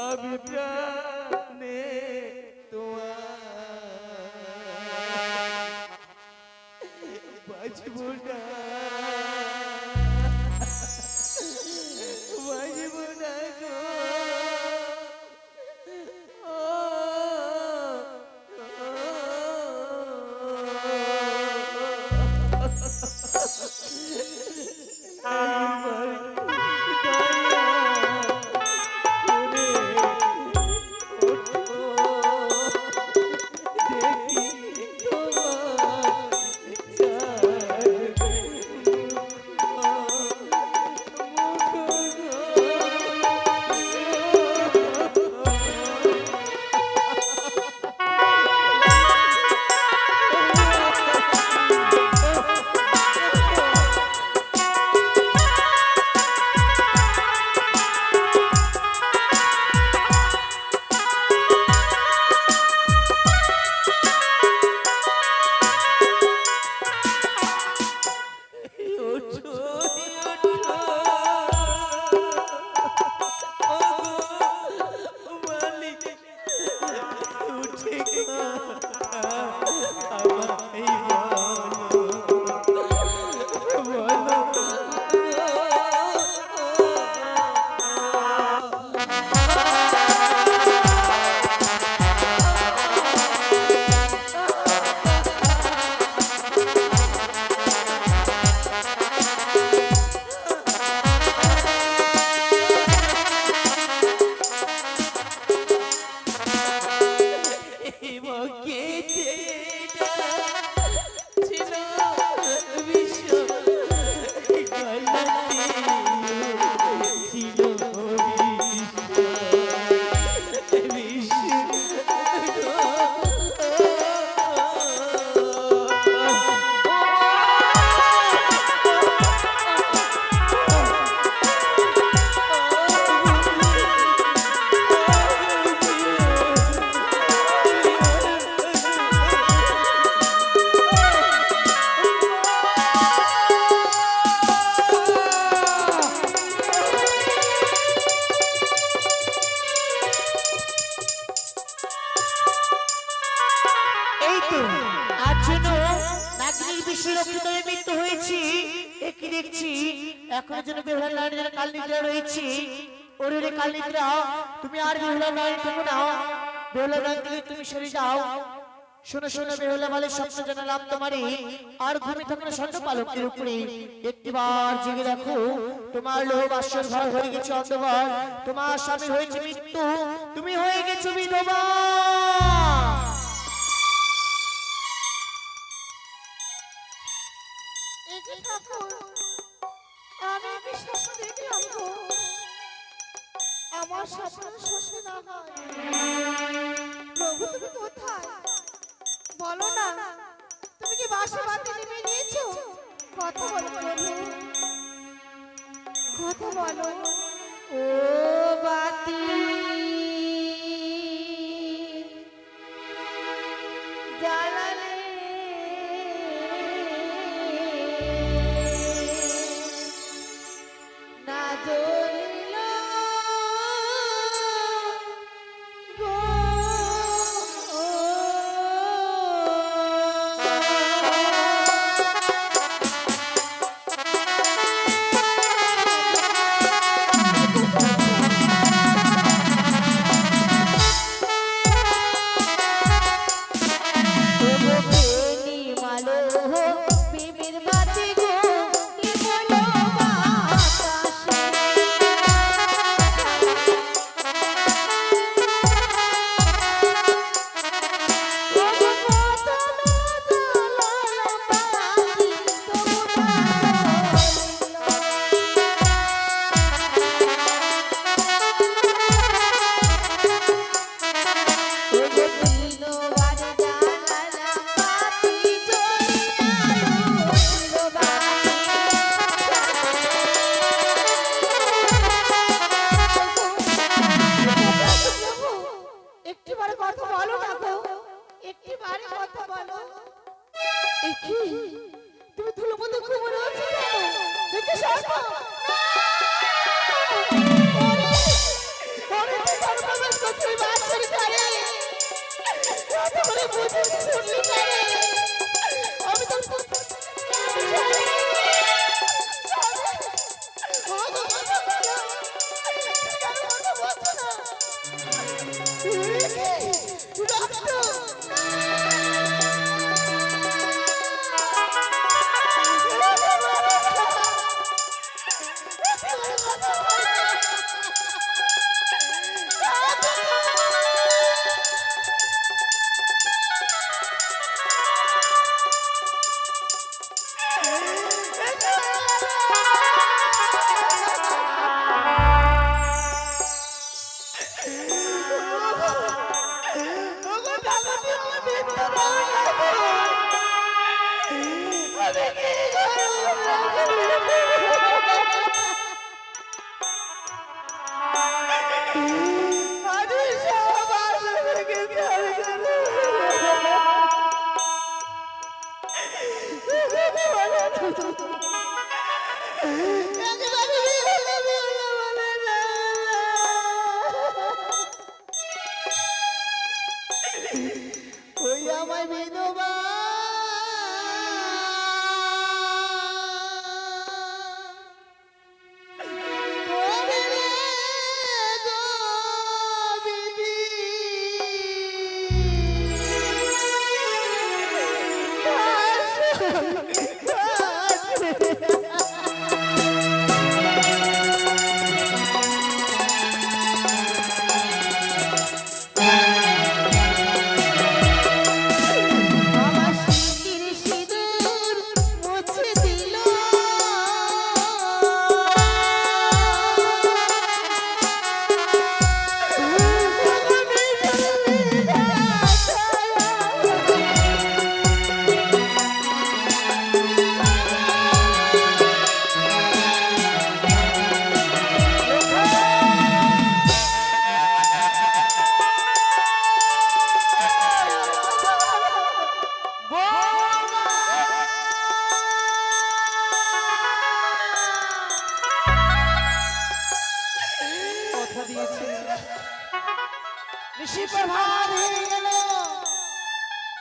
আমি প্রাণে তোমার তুমি আর বেহুলা নারী থেকো না বেহুলা নারী তুমি সরে যাও। শোনো শোনো, বেহুলা মালের স্বপ্ন জানালাম তোমারই। আর ঘুমে থাকো না স্বর্ণ পালকের উপরে। একটিবার জেগে দেখো, তোমার লোভ আশ্রয় ঘর হয়ে গেছে অন্ধকার। তোমার স্বামী হয়েছে মৃত্যু। তুমি হয়ে গেছো বিধবা। ঠাকুর আমার স্বপ্ন শোষে না হয়। প্রভু, তুমি কোথায়? বলো না। তুমি কি বাসা নেমে নিয়েছো কথা বলো প্রভু। কথা বলো। ও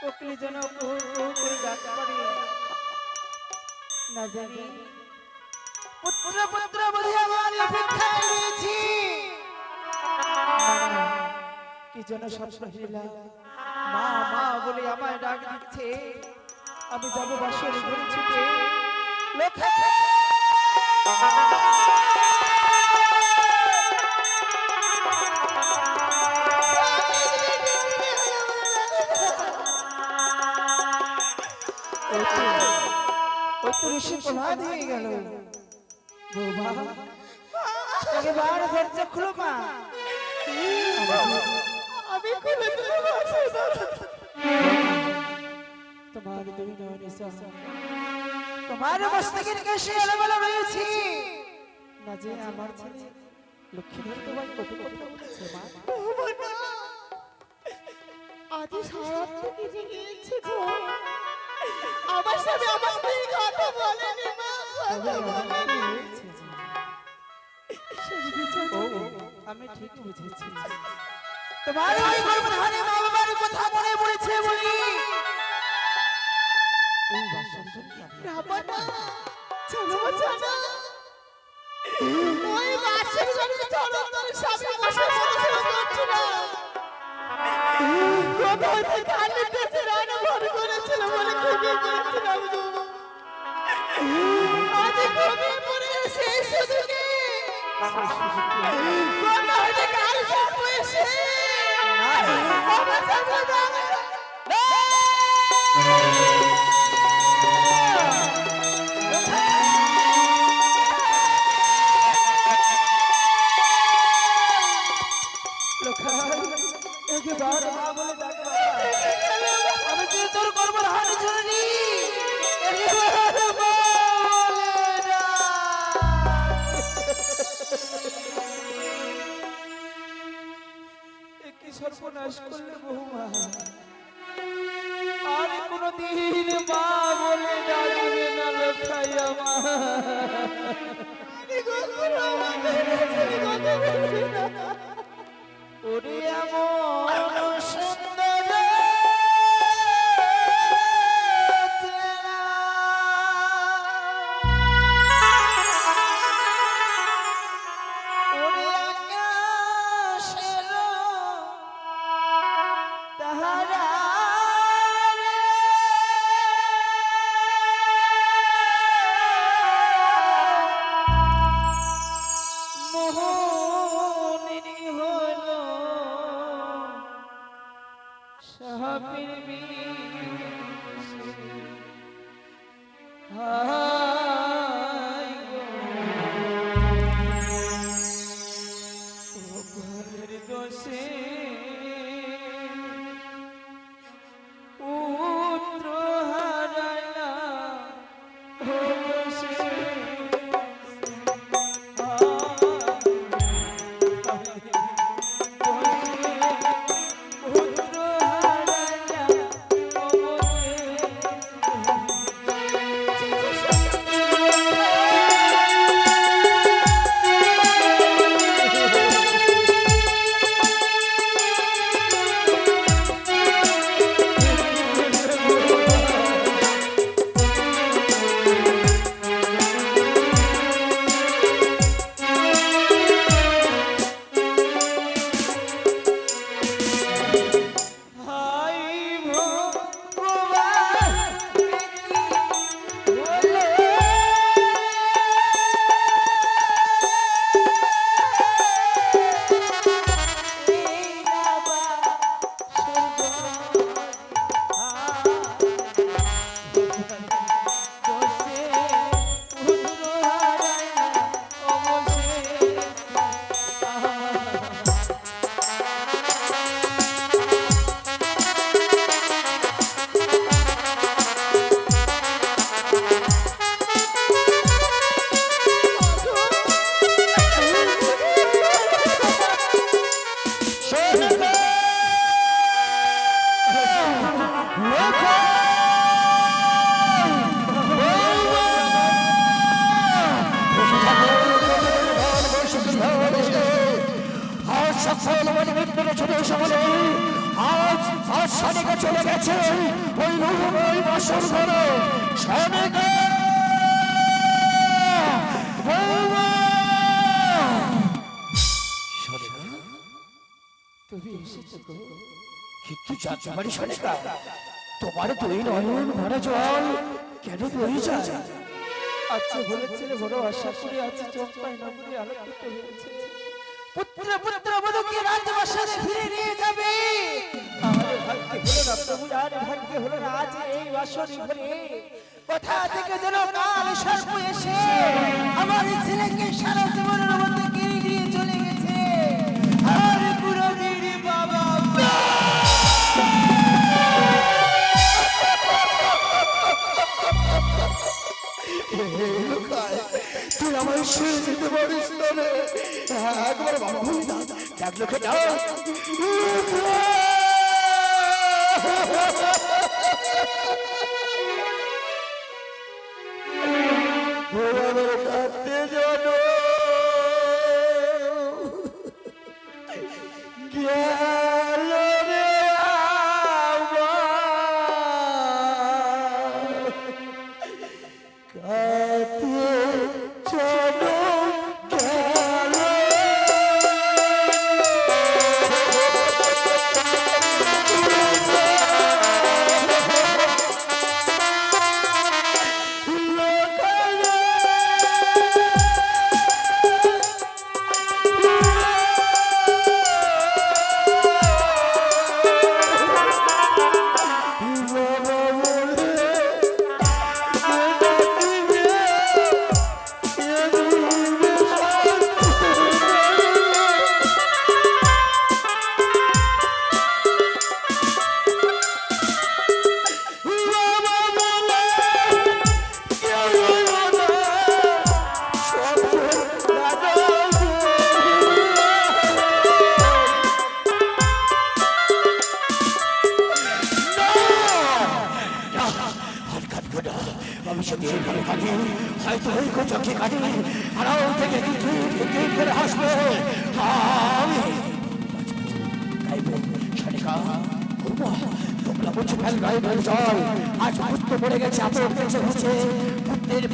কোকলি যেন কুহু কুহু করে ডাক পড়ে। না জানি। পুত্র পুত্র বলে আমার অপেক্ষায় রয়েছি কি যেন মা বলে আমায় ডাক দিচ্ছে। আমি যাব বাসর ঘরে ঋষি প্রভাত হয়ে গেল। একেবারে দরজা খুলো মা। আমি খুলে দিলে বাসে দাদা তোমার দুই নয়নে তোমার মস্তকের কাছে এলোমেলো রয়েছে। না যে আমার ছেলে লক্ষ্মীধর তোমার কত কথা বলেছে মা। আজ সারা থেকে জেগেছে গো আমার সাথে আমার স্ত্রী কথা বলেনি মা কথা বলেনি। আমি ঠিক বুঝেছি। তোমার ওই গর্ভধারী মা বাবার কথা মনে পড়েছে বলি। চলো চলো ওই বাসের ঘরে চলো তোর স্বামী বসে পড়াশোনা করছিল কোথায় থেকে বলে ঘুমিয়ে পড়েছিলাম আজ ঘুমিয়ে পড়ে এসে শুধুকে কোথায় থেকে আইসা বসে আমার সাথে ওরে এমন पीर সনিকা তোমার দুই নয়ন ভরা জল। কেন বয়ে যায়? আচ্ছা বলেছিলে বড় আশা করে আছে আলোকিত হয়েছে। পুত্র পুত্র বধূকে ফিরে নিয়ে যাবে। আরে ভাগ্যে হলো না প্রভু আরে ভাগ্যে হলো না আজ এই বাসরি কোথা থেকে যেন কাল সর্প এসে আমার ছেলেকে সারা জীবনের মধ্যে তুই আমার শেষ দিতে পারিস না রে। একবার বাবা ভুল না দেখ লোকে কাঁদতে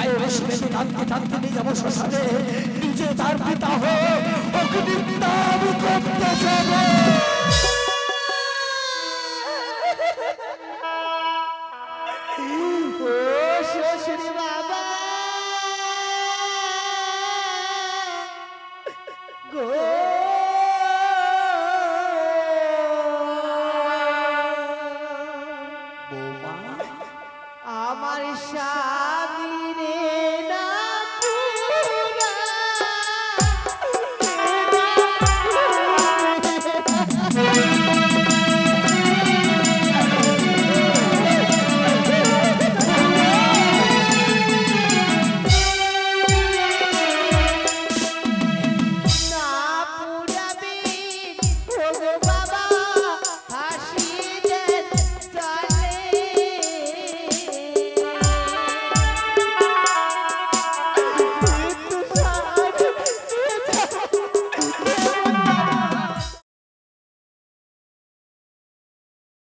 পায়ে বেশি টানতে টানতে নিয়ে যাব শ্মশানে। নিজে তার পিতা হয়ে অগ্নিত্যাগ করতে যাব।